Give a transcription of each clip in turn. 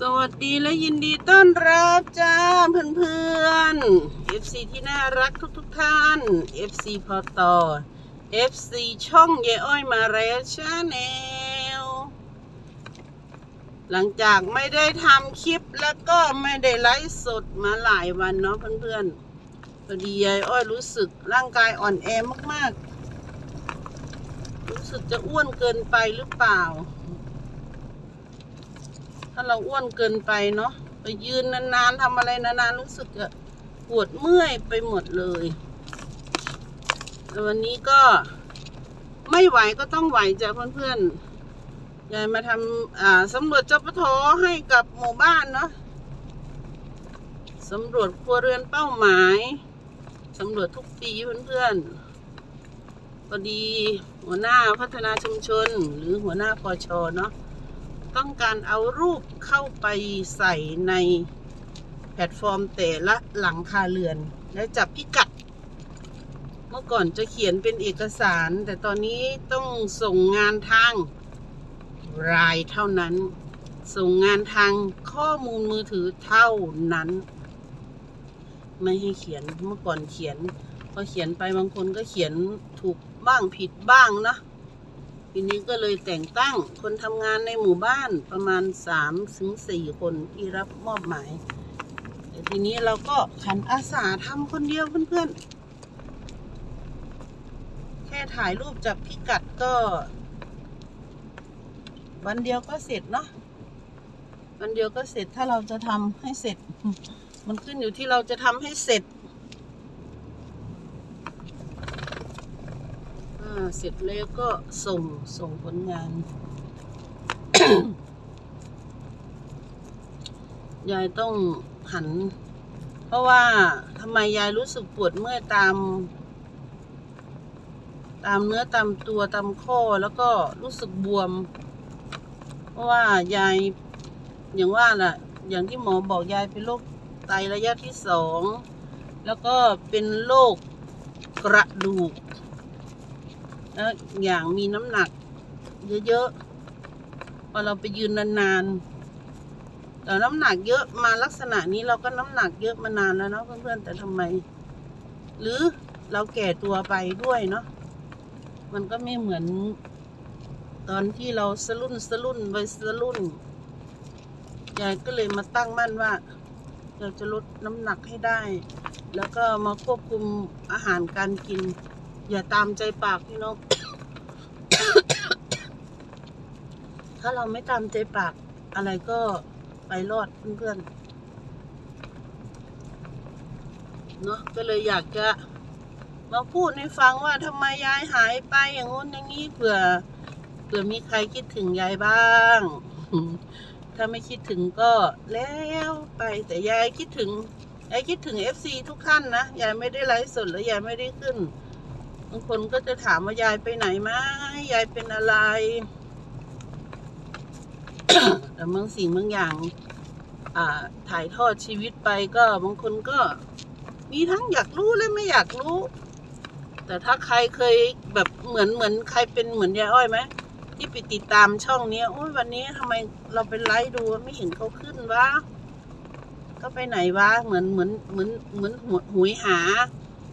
สวัสดีและยินดีต้อนรับจ้าเพื่อนๆ FC ที่น่ารักทุกๆทท่าน FC พอต่อ FC ช่องเยอ้อยมาแล้วชาแนลหลังจากไม่ได้ทำคลิปแล้วก็ไม่ได้ไลฟ์สดมาหลายวันเนาะเพื่อนๆพอดียายอ้อยรู้สึกร่างกายอ่อนแอมากๆ รู้สึกจะอ้วนเกินไปหรือเปล่า ถ้าเราอ้วนเกินไปเนาะไปยืนนานๆทำอะไรนานๆรู้สึกจะปวดเมื่อยไปหมดเลยแต่วันนี้ก็ไม่ไหวก็ต้องไหวจ้ะเพื่อนๆยายมาทำอ่าสำรวจจปทให้กับหมู่บ้านเนาะสำรวจครัวเรือนเป้าหมายสำรวจทุกปีเพื่อนๆพอดีหัวหน้าพัฒนาชุมชน หรือหัวหน้าพอชเนาะ ต้องการเอารูปเข้าไปใส่ในแพลตฟอร์มแต่ละหลังคาเรือน และจับพิกัด เมื่อก่อนจะเขียนเป็นเอกสาร แต่ตอนนี้ต้องส่งงานทางรายเท่านั้น ส่งงานทางข้อมูลมือถือเท่านั้น ไม่ให้เขียนเมื่อก่อนเขียนพอเขียนไปบางคนก็เขียนถูกบ้างผิดบ้างนะ ทีนี้ก็เลยแต่งตั้งคนทำงานในหมู่บ้านประมาณสามถึงสี่คนที่รับมอบหมายแต่ทีนี้เราก็ขันอาสาทำคนเดียวเพื่อนๆ แค่ถ่ายรูปจับพิกัดก็ วันเดียวก็เสร็จเนาะวันเดียวก็เสร็จถ้าเราจะทำให้เสร็จ มันขึ้นอยู่ที่เราจะทำให้เสร็จ อ่า เสร็จแล้วก็ส่งส่งผลงาน ยายต้องหัน เพราะว่าทำไมยายรู้สึกปวดเมื่อยตาม ตามเนื้อตามตัวตามข้อแล้วก็รู้สึกบวม เพราะว่ายายอย่างว่าน่ะ อย่างที่หมอบอกยายเป็นโรคไตระยะที่สอง แล้วก็เป็นโรคกระดูก แล้วอย่างมีน้ำหนัก เยอะๆพอเราไปยืนนานๆแต่น้ำหนักเยอะมาลักษณะนี้เราก็น้ำหนักเยอะมานานแล้วเนาะเพื่อนๆแต่ทำไม หรือเราแก่ตัวไปด้วยเนาะมันก็ไม่เหมือน ตอนที่เราสรุ่นสรุ่นไปสรุ่นยายก็เลยมาตั้งมั่นว่าเราจะลดน้ำหนักให้ได้ แล้วก็มาควบคุมอาหารการกิน อย่าตามใจปากพี่น้องถ้าเราไม่ตามใจปากอะไรก็ไปรอดเพื่อนๆ เนาะก็เลยอยากจะมาพูดให้ฟังว่าทำไมยายหายไปอย่างงู้นอย่างนี้เผื่อเผื่อมีใครคิดถึงยายบ้าง ถ้าไม่คิดถึงก็แล้วไปแต่ยายคิดถึงยายคิดถึงเอฟซีทุกท่านนะยายไม่ได้ไลฟ์สดและยายไม่ได้ขึ้นางคนก็จะถามว่ายายไปไหนมายายเป็นอะไร แต่บางสิ่งบางอย่าง อ่า ถ่ายทอดชีวิตไปก็บางคนก็ มีทั้งอยากรู้และไม่อยากรู้ แต่ถ้าใครเคยแบบเหมือนเหมือนใครเป็นเหมือนยายอ้อยไหมที่ไปติดตามช่องนี้โอ้ยวันนี้ทำไมเราเป็นไลฟ์ดูไม่เห็นเขาขึ้นวะก็ไปไหนวะเหมือนเหมือนเหมือนเหมือนหวหุยหา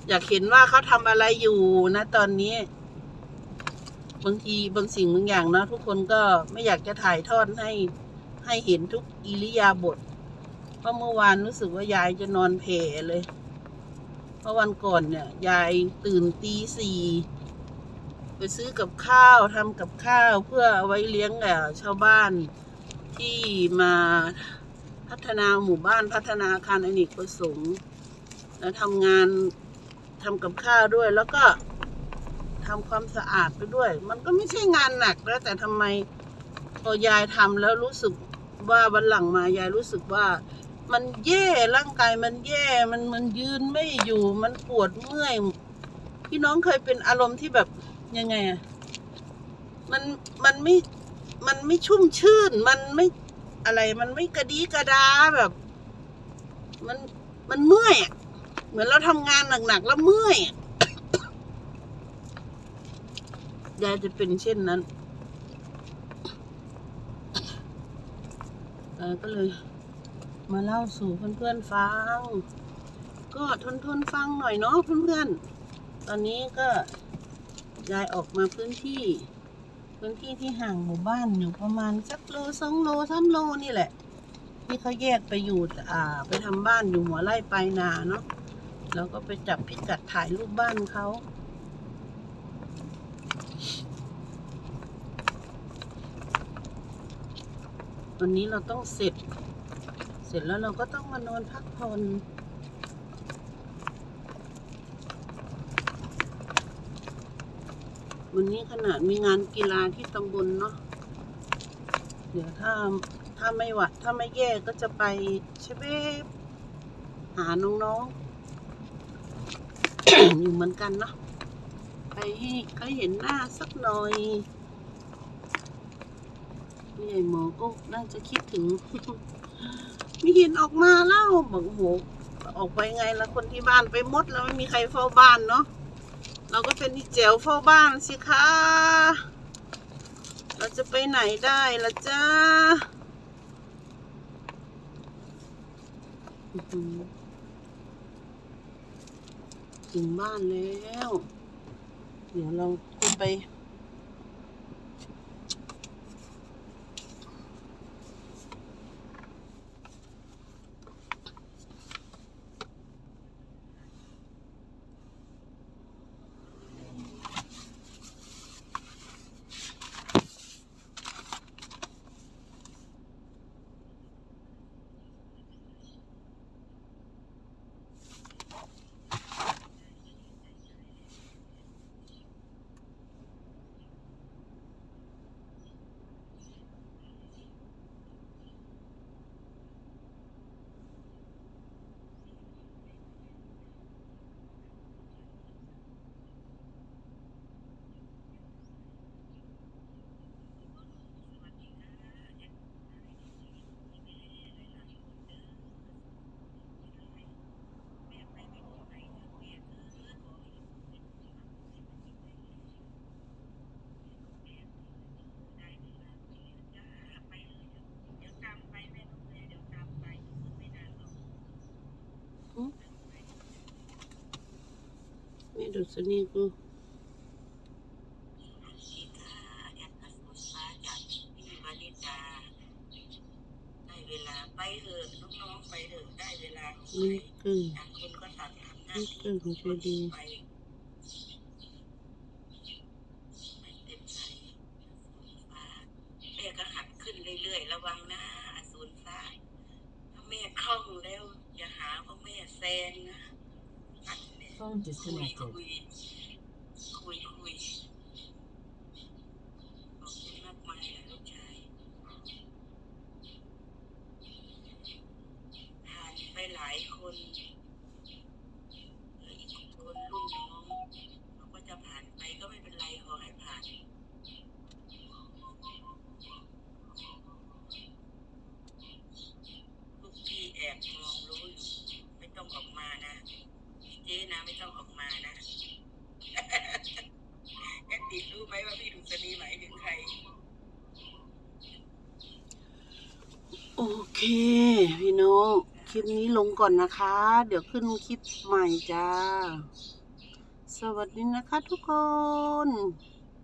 อยากเห็นว่าเขาทำอะไรอยู่นะตอนนี้ บางทีบางสิ่งบางอย่างเนอะทุกคนก็ไม่อยากจะถ่ายทอดให้ให้เห็นทุกอิริยาบถเพราะเมื่อวานรู้สึกว่ายายจะนอนเพลเลย เพราะวันก่อนเนี่ย ยายตื่นตีสี่ไปซื้อกับข้าวทำกับข้าวเพื่อเอาไว้เลี้ยงแก่ชาวบ้านที่มาพัฒนาหมู่บ้านพัฒนาอาคารอเนกประสงค์แล้วทำงาน ทำกับข้าวด้วย แล้วก็ทำความสะอาดไปด้วย มันก็ไม่ใช่งานหนักแล้วแต่ทำไมพอยายทำแล้วรู้สึกว่าวันหลังมายายรู้สึกว่า มันแย่ร่างกายมันแย่มันมันยืนไม่อยู่มันปวดเมื่อยพี่น้องเคยเป็นอารมณ์ที่แบบยังไงอะมันมันไม่มันไม่ชุ่มชื่น มันไม่อะไร มันไม่กระดีกระดาแบบ มันมันเมื่อยอะ เหมือนเราทำงานหนักๆแล้วเมื่อยยายจะเป็นเช่นนั้นเออก็เลย มาเล่าสู่เพื่อนๆฟัง ก็ทนทนๆฟังหน่อยเนาะเพื่อนๆ ตอนนี้ก็ยายออกมาพื้นที่ พื้นที่ที่ห่างหมู่บ้านอยู่ประมาณสักโลสองโลสามโลนี่แหละ ที่เขาแยกไปอยู่อ่า ไปทำบ้านอยู่หัวไร่ปลายนาเนาะ แล้วก็ไปจับพิกัดถ่ายรูปบ้านเขาวันนี้เราต้องเสร็จ เสร็จแล้วเราก็ต้องมานอนพักผ่อนวันนี้ขนาดมีงานกีฬาที่ตำบลเนาะ เดี๋ยวถ้าถ้าไม่หวัด ถ้าไม่แย่ก็จะไปเชเบฟหาน้องๆ อยู่เหมือนกันเนาะไปให้เขาเห็นหน้าสักหน่อยพี่ใหญ่หมอก็น่าจะคิดถึงไมีเห็นออกมาแล้วบอกโอ้โหออกไปไงละคนที่บ้านไปมดแล้วไม่มีใครเฝ้าบ้านเนาะเราก็เป็นที่แจวเฝ้าบ้านสิคะเราจะไปไหนได้ละจ้า ถึงบ้านแล้ว เดี๋ยวเราขึ้นไป แม่ดุษณีกูได้เวลาไปเถอะน้องๆไปเถอะได้เวลาของนี่ไปกึ่งต่างคนก็ต่างทำหน้านี่ที่กึ่งช่วยดีไปไม่เต็มใจฟ้าแม่ก็หัดขึ้นเรื่อยๆ ระวังนะอสูรฟ้าถ้าแม่คล่องแล้ว อย่าหาว่า แม่แซงนะหัดเนี่ย Phone คุย disconnected. คุยคุยคุยขอบคุณมากมายนะลูกชายผ่านไปหลายคนเหลืออีกคนรุ่นน้องเราก็จะผ่านไปก็ไม่เป็นไรขอให้ผ่าน ลูกพี่แอบมองรู้อยู่ไม่ต้องออกมานะเจ๊นะไม่ต้องออกมานะ แอดติดรู้ไหมว่าพี่ดุษณีหมายถึงใคร โอ เคพี่น้องคลิปนี้ลงก่อนนะคะ เดี๋ยวขึ้นคลิปใหม่จ้า สวัสดีนะคะทุกคน